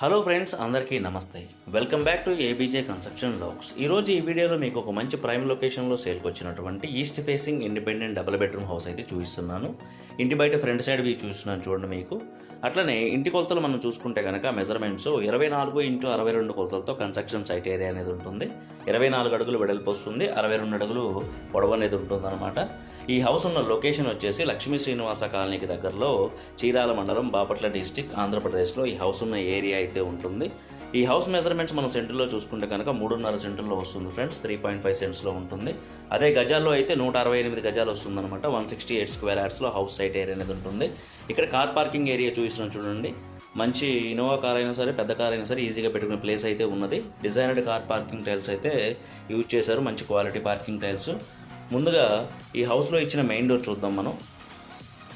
Hello friends అందరికీ నమస్తే. Welcome back to ABJ construction logs ఈరోజు ఈ వీడియోలో మీకు ఒక మంచి ప్రైమ్ లొకేషన్లో సేల్కి వచ్చినటువంటి east facing independent double bedroom house అయితే చూపిస్తున్నాను. ఇంటి బయట ఫ్రంట్ సైడ్ వ్యూ చూస్తున్నాను చూడండి మీకు. అట్లనే ఇంటి కొలతలు మనం చూసుకుంటే కనుక మెజర్మెంట్స్ ఇరవై నాలుగు ఇంటూ అరవై రెండు కొలతలతో కన్స్ట్రక్షన్ సైట్ ఏరియా అనేది ఉంటుంది. ఇరవై నాలుగు అడుగులు వెడల్పు వస్తుంది. అరవై రెండు అడుగులు పొడవు అనేది ఉంటుంది అనమాట ఈ హౌస్ ఉన్న లొకేషన్ వచ్చేసి లక్ష్మీ శ్రీనివాస కాలనీకి దగ్గరలో చీరాల మండలం బాపట్ల డిస్టిక్ ఆంధ్రప్రదేశ్లో ఈ హౌస్ ఉన్న ఏరియా అయితే ఉంటుంది. ఈ హౌస్ మెజర్మెంట్స్ మనం సెంటర్లో చూసుకుంటే కనుక మూడున్నర సెంటర్లో వస్తుంది ఫ్రెండ్స్ త్రీ పాయింట్ ఫైవ్ సెంట్స్లో ఉంటుంది. అదే గజాల్లో అయితే నూట అరవై ఎనిమిది గజాలు వస్తుందన్నమాట. వన్ సిక్స్టీ ఎయిట్ స్క్వేర్ యార్డ్స్లో హౌస్ సైట్ ఏరియా అనేది ఉంటుంది. ఇక్కడ కార్ పార్కింగ్ ఏరియా చూపిస్తున్నాం చూడండి. మంచి ఇన్నోవా కార్ అయినా సరే పెద్ద కార్ అయినా సరే ఈజీగా పెట్టుకునే ప్లేస్ అయితే ఉన్నది. డిజైనర్డ్ కార్ పార్కింగ్ టైల్స్ అయితే యూజ్ చేశారు. మంచి క్వాలిటీ పార్కింగ్ టైల్స్. ముందుగా ఈ హౌస్లో ఇచ్చిన మెయిన్ డోర్ చూద్దాం మనం.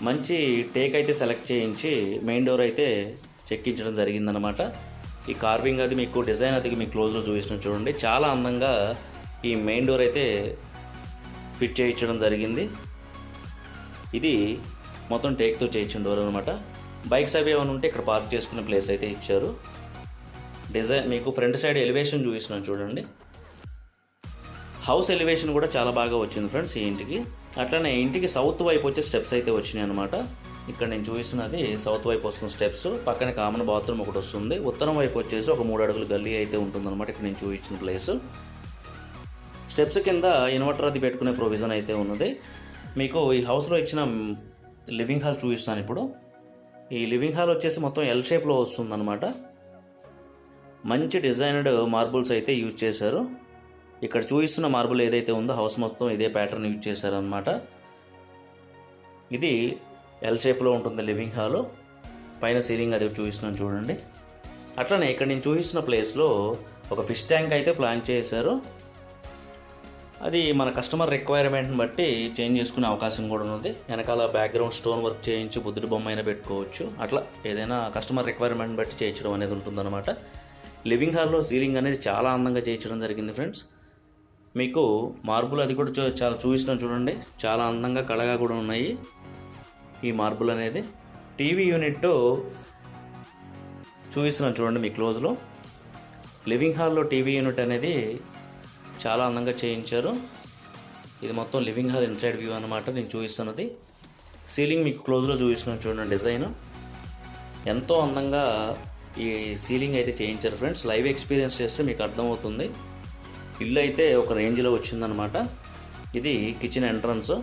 మంచి టేక్ అయితే సెలెక్ట్ చేయించి మెయిన్ డోర్ అయితే చెక్కించడం జరిగిందనమాట ఈ కార్వింగ్ అది మీకు డిజైన్ అది మీకు క్లోజ్లో చూపించడం చూడండి. చాలా అందంగా ఈ మెయిన్ డోర్ అయితే ఫిట్ చేయించడం జరిగింది. ఇది మొత్తం టేక్తో చేయించిన డోర్ అనమాట బైక్స్ అవి ఏమైనా ఉంటే ఇక్కడ పార్క్ చేసుకునే ప్లేస్ అయితే ఇచ్చారు. డిజైన్ మీకు ఫ్రంట్ సైడ్ ఎలివేషన్ చూపిస్తున్నాను చూడండి. హౌస్ ఎలివేషన్ కూడా చాలా బాగా వచ్చింది ఫ్రెండ్స్ ఈ ఇంటికి. అట్లనే ఇంటికి సౌత్ వైపు వచ్చే స్టెప్స్ అయితే వచ్చినాయి అనమాట ఇక్కడ నేను చూసినది సౌత్ వైపు వస్తున్న స్టెప్స్ పక్కన కామన్ బాత్రూమ్ ఒకటి వస్తుంది. ఉత్తరం వైపు వచ్చేసి ఒక మూడు అడుగులు గల్లీ అయితే ఉంటుందన్నమాట ఇక్కడ నేను చూపించిన ప్లేస్. స్టెప్స్ కింద ఇన్వర్టర్ అది పెట్టుకునే ప్రొవిజన్ అయితే ఉన్నది. మీకు ఈ హౌస్లో ఇచ్చిన లివింగ్ హాల్ చూపిస్తాను ఇప్పుడు. ఈ లివింగ్ హాల్ వచ్చేసి మొత్తం ఎల్ షేప్లో వస్తుందన్నమాట. మంచి డిజైనడ్ మార్బుల్స్ అయితే యూజ్ చేశారు. ఇక్కడ చూపిస్తున్న మార్బుల్ ఏదైతే ఉందో హౌస్ మొత్తం ఇదే ప్యాటర్న్ యూజ్ చేశారనమాట ఇది ఎల్ షేప్లో ఉంటుంది లివింగ్ హాల్. పైన సీలింగ్ అది చూపిస్తున్నాను చూడండి. అట్లనే ఇక్కడ నేను చూపిస్తున్న ప్లేస్లో ఒక ఫిష్ ట్యాంక్ అయితే ప్లాన్ చేశారు. అది మన కస్టమర్ రిక్వైర్మెంట్ని బట్టి చేంజ్ చేసుకునే అవకాశం కూడా ఉంది వెనకాల బ్యాక్గ్రౌండ్ స్టోన్ వర్క్ చేయించి బుద్ధుడి బొమ్మ అయినా పెట్టుకోవచ్చు. అట్లా ఏదైనా కస్టమర్ రిక్వైర్మెంట్ బట్టి చేయించడం అనేది ఉంటుందన్నమాట. లివింగ్ హాల్లో సీలింగ్ అనేది చాలా అందంగా చేయించడం జరిగింది ఫ్రెండ్స్ మీకు మార్బుల్ అది కూడా చూ- చాలా చూపిస్తున్నాం చూడండి. చాలా అందంగా కళగా కూడా ఉన్నాయి ఈ మార్బుల్ అనేది. టీవీ యూనిట్ చూపిస్తున్నాను చూడండి మీ క్లోజ్లో లివింగ్ హాల్లో టీవీ యూనిట్ అనేది చాలా అందంగా చేయించారు. ఇది మొత్తం లివింగ్ హాల్ ఇన్సైడ్ వ్యూ అనమాట నేను చూపిస్తున్నది. సీలింగ్ మీకు క్లోజ్లో చూపిస్తున్నాను చూడండి డిజైన్. ఎంతో అందంగా ఈ సీలింగ్ అయితే చేయించారు ఫ్రెండ్స్. లైవ్ ఎక్స్పీరియన్స్ చేస్తే మీకు అర్థమవుతుంది. ఇల్లు అయితే ఒక రేంజ్లో వచ్చిందనమాట ఇది కిచెన్ ఎంట్రన్స్.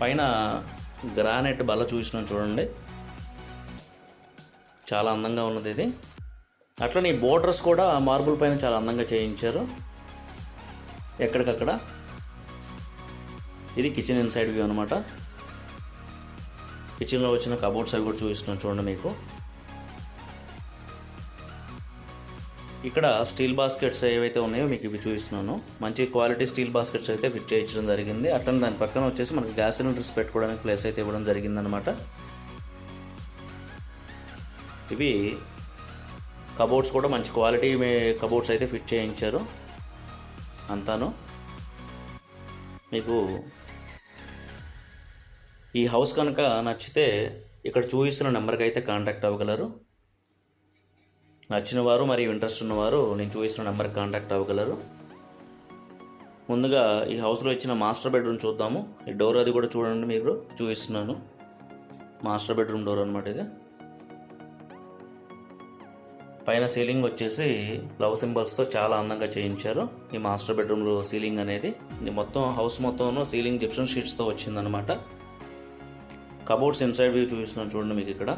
పైన గ్రానైట్ బల్ల చూసినాం చూడండి. చాలా అందంగా ఉన్నది ఇది. అట్లనే ఈ బోర్డర్స్ కూడా మార్బుల్ పైన చాలా అందంగా చేయించారు. ఎక్కడికక్కడ. ఇది కిచెన్ ఇన్సైడ్ వ్యూ అనమాట కిచెన్లో వచ్చిన కబోర్డ్స్ అవి కూడా చూపిస్తున్నాను చూడండి మీకు. ఇక్కడ స్టీల్ బాస్కెట్స్ ఏవైతే ఉన్నాయో మీకు ఇవి చూపిస్తున్నాను. మంచి క్వాలిటీ స్టీల్ బాస్కెట్స్ అయితే ఫిట్ చేయించడం జరిగింది. అట్లనే దాని పక్కన వచ్చేసి మనకి గ్యాస్ సిలిండర్స్ పెట్టుకోవడానికి ప్లేస్ అయితే ఇవ్వడం జరిగిందనమాట ఇవి కబోర్డ్స్ కూడా మంచి క్వాలిటీ కబోర్డ్స్ అయితే ఫిట్ చేయించారు. అంతాను. మీకు ఈ హౌస్ కనుక నచ్చితే ఇక్కడ చూపిస్తున్న నెంబర్కి అయితే కాంటాక్ట్ అవ్వగలరు. నచ్చిన వారు మరియు ఇంట్రెస్ట్ ఉన్నవారు నేను చూపిస్తున్న నెంబర్ కాంటాక్ట్ అవ్వగలరు. ముందుగా ఈ హౌస్లో ఇచ్చిన మాస్టర్ బెడ్రూమ్ చూద్దాము. ఈ డోర్ అది కూడా చూడండి మీరు చూపిస్తున్నాను. మాస్టర్ బెడ్రూమ్ డోర్ అనమాట ఇది. పైన సీలింగ్ వచ్చేసి లవ్ సింబల్స్తో చాలా అందంగా చేయించారు. ఈ మాస్టర్ బెడ్రూమ్లో సీలింగ్ అనేది. ఇది మొత్తం హౌస్ మొత్తంలో సీలింగ్ జిప్సన్ షీట్స్తో వచ్చిందనమాట కబోర్డ్స్ ఇన్సైడ్ వ్యూ చూపిస్తున్నాను చూడండి మీకు ఇక్కడ.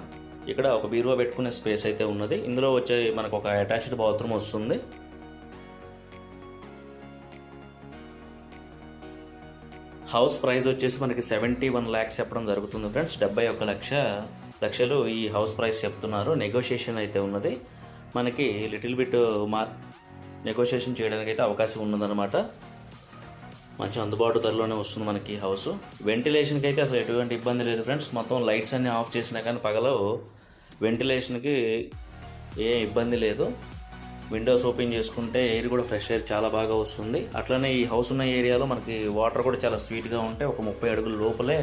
ఇక్కడ ఒక బీరువా పెట్టుకునే స్పేస్ అయితే ఉన్నది. ఇందులో వచ్చే మనకు ఒక అటాచ్డ్ బాత్రూమ్ వస్తుంది. హౌస్ ప్రైస్ వచ్చేసి మనకి సెవెంటీ వన్ ల్యాక్స్ చెప్పడం జరుగుతుంది ఫ్రెండ్స్. డెబ్బై ఒక లక్ష లక్షలు ఈ హౌస్ ప్రైస్ చెప్తున్నారు. నెగోషియేషన్ అయితే ఉన్నది. మనకి లిటిల్ బిట్ మా నెగోషియేషన్ చేయడానికి అయితే అవకాశం ఉన్నదన్నమాట. మంచి అందుబాటు ధరలోనే వస్తుంది మనకి ఈ హౌస్ వెంటిలేషన్కి అయితే అసలు ఎటువంటి ఇబ్బంది లేదు ఫ్రెండ్స్ మొత్తం లైట్స్ అన్నీ ఆఫ్ చేసినా కానీ పగలు వెంటిలేషన్కి ఏ ఇబ్బంది లేదు. విండోస్ ఓపెన్ చేసుకుంటే ఎయిర్ కూడా ఫ్రెష్ ఎయిర్ చాలా బాగా వస్తుంది. అట్లనే ఈ హౌస్ ఉన్న ఏరియాలో మనకి వాటర్ కూడా చాలా స్వీట్గా ఉంటే ఒక ముప్పై అడుగుల లోపలే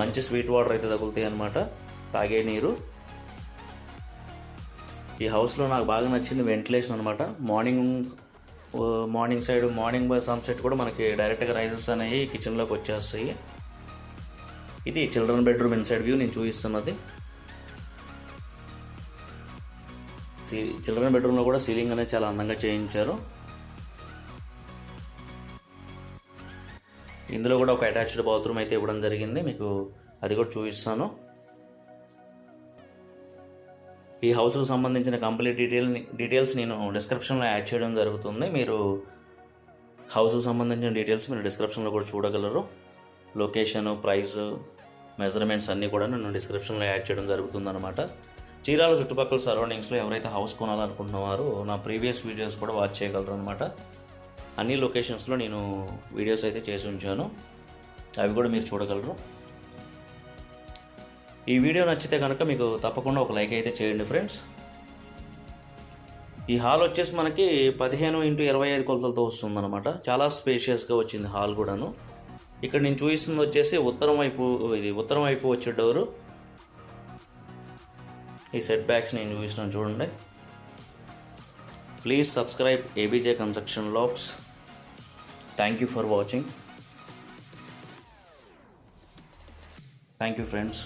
మంచి స్వీట్ వాటర్ అయితే తగులుతాయి అనమాట తాగే నీరు. ఈ హౌస్లో నాకు బాగా నచ్చింది వెంటిలేషన్ అనమాట morning morning side morning by sunset కూడా మనకి డైరెక్ట్గా రైజెస్ అనేవి కిచెన్లోకి వచ్చేస్తాయి. ఇది చిల్డ్రన్ బెడ్రూమ్ ఇన్సైడ్ వ్యూ నేను చూపిస్తున్నది. సీ చిల్డ్రన్ బెడ్రూమ్లో కూడా సీలింగ్ అనేది చాలా అందంగా చేయించారు. ఇందులో కూడా ఒక అటాచ్డ్ బాత్రూమ్ అయితే ఇవ్వడం జరిగింది. మీకు అది కూడా చూపిస్తాను. ఈ హౌస్కు సంబంధించిన కంప్లీట్ డీటెయిల్ డీటెయిల్స్ నేను డిస్క్రిప్షన్లో యాడ్ చేయడం జరుగుతుంది. మీరు హౌస్కు సంబంధించిన డీటెయిల్స్ మీరు డిస్క్రిప్షన్లో కూడా చూడగలరు. లొకేషన్ ప్రైస్ మెజర్మెంట్స్ అన్నీ కూడా నేను డిస్క్రిప్షన్లో యాడ్ చేయడం జరుగుతుంది అనమాట చీరాల చుట్టుపక్కల సరౌండింగ్స్లో ఎవరైతే హౌస్ కొనాలనుకుంటున్నారో నా ప్రీవియస్ వీడియోస్ కూడా వాచ్ చేయగలరు అనమాట అన్ని లొకేషన్స్లో నేను వీడియోస్ అయితే చేసి ఉంచాను. అవి కూడా మీరు చూడగలరు. ఈ వీడియో నచ్చితే కనుక మీకు తప్పకుండా ఒక లైక్ అయితే చేయండి ఫ్రెండ్స్. ఈ హాల్ వచ్చేసి మనకి పదిహేను ఇంటూ ఇరవై ఐదు కొలతలతో వస్తుందన్నమాట. చాలా స్పేషియస్గా వచ్చింది హాల్ కూడాను. ఇక్కడ నేను చూపిస్తుంది వచ్చేసి ఉత్తరం వైపు ఇది ఉత్తరం వైపు వచ్చే డోరు ఈ సెట్ బ్యాక్స్ నేను చూపిస్తున్నాను చూడండి. Please subscribe ABJ construction logs thank you for watching thank you friends